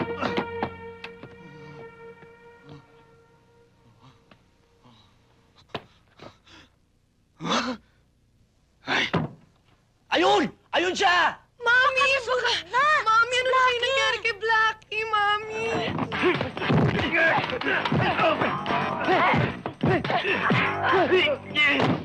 Ay! Ayun! Ayun siya! Mami! Baka... Mami, ano na kayo nangyari kay Blackie, Mami? Ah!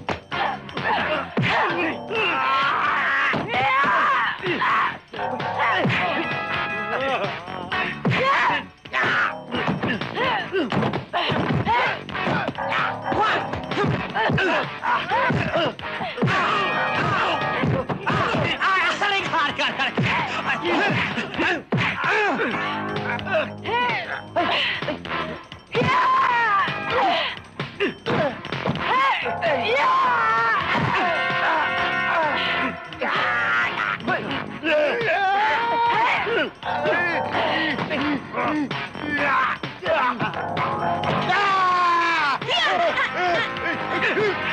Halika! Halika!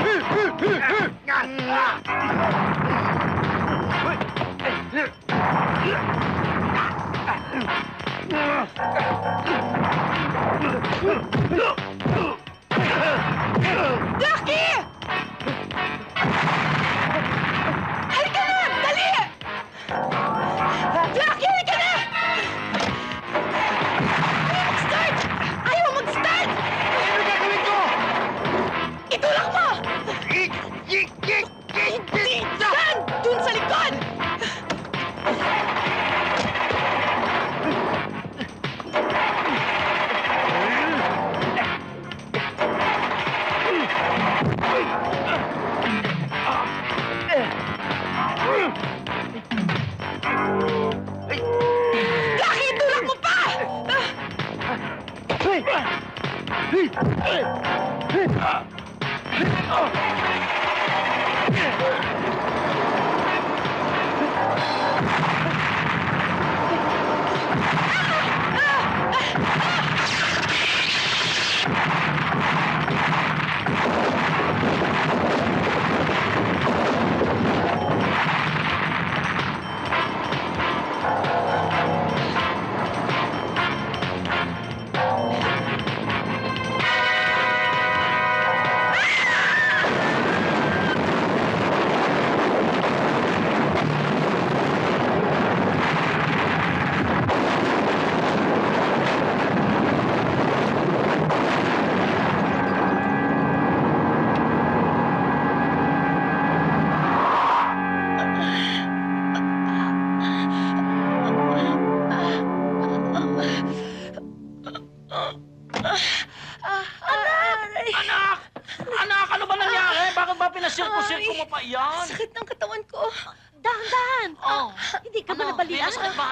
Aray! Ba pinasirko-sirko mo pa yan? Sakit ng katawan ko. Dahan-dahan. Oh. Hindi ka ba Ano? nabalian? May masakit ba?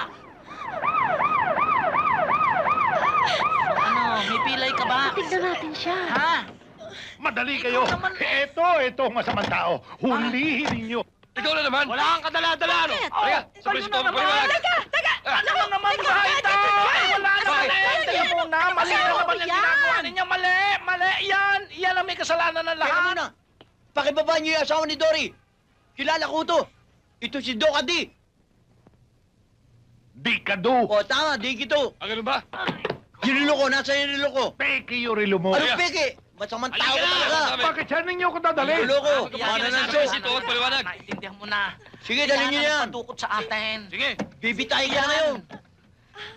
Ano? May pilay ka ba? Tignan natin siya. Ha? Madali kayo. Naman. Ito, ito ang masamang tao. Hulihin ninyo. Ikaw na naman! Wala kang kadala-dala, no? Kaya, sabay si na Tom, naman. paliwanag. Teka! Teka! Ano naman ba ito? Ay, wala naman Bakit? eh. Tingnan mo na, mali na naman yung Yan. ginagawa ninyo. Mali, mali. Yan, yan ang may kasalanan ng Teka lahat. muna. Pakibaba niyo yung asawa ni Dory. Kilala ko to. Ito si Doc Adi. Di kadu. O tama, di kito. Ah, ganun ba? Yunilo ko, nasa yunilo ko. Peke yung relo mo. Ano peke? Masamang tao Halika ka na. talaga. Sabi. Bakit saan ninyo ko dadali? Yunilo ko. Yan, ng sinasabi show. Si Tuot, paliwanag. Naintindihan mo na. Sige, dali niyo yan. Patukot sa atin. Sige. Bibitayin ka ngayon.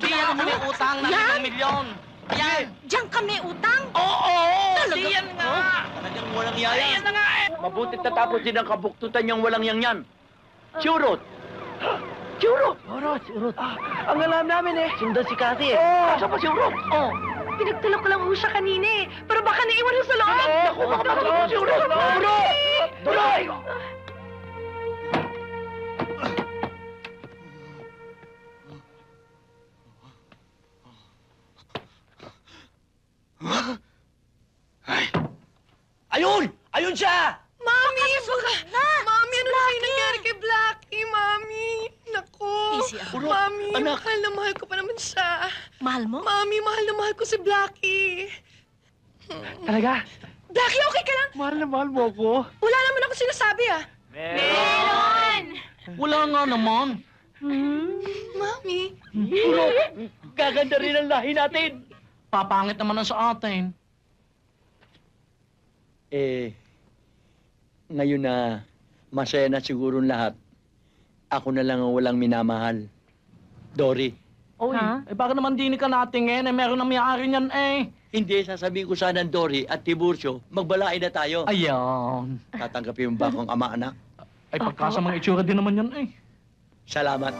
Diyan kami utang na Yan. 5 milyon. Yan. Diyan kami utang? Oo, Talaga? diyan nga. Talagang walang Ayan yaya. na nga eh. Mabuti tatapos din ang kabuktutan niyang walang yang yan. Churot. Churot. Churot, churot. Ah, ang alam namin eh. Sundan si Cathy eh. Oh. Asa pa si Urot? Oh. Pinagtulak ko lang ho siya kanina eh. Pero baka naiwan ho sa loob. Naku, baka matulog si Urot. Ayun siya! Mami, baka... Mami, ano na kayo nangyari kay Blackie, Mami? Naku. Easy ako. Mami, Anak. mahal na mahal ko pa naman siya. Mahal mo? Mami, mahal na mahal ko si Blackie. Talaga? Blackie, okay ka lang? Mahal na mahal mo ako. Wala naman ako sinasabi ah. Wala nga naman. Mami. Gaganda rin ang lahi natin. Papangit naman ang sa atin. Eh, ngayon na masaya na siguro lahat, ako na lang ang walang minamahal. Dory, Oy, Ha? eh bakit naman di ka natingin? Eh meron na may-ari niyan eh. hindi sasabihin ko sana Dory at Tiburcio, magbalain na tayo. Ayan. Tatanggapin mo ba akong ama anak? Ay pagkasamang itsura din naman yan eh. Salamat.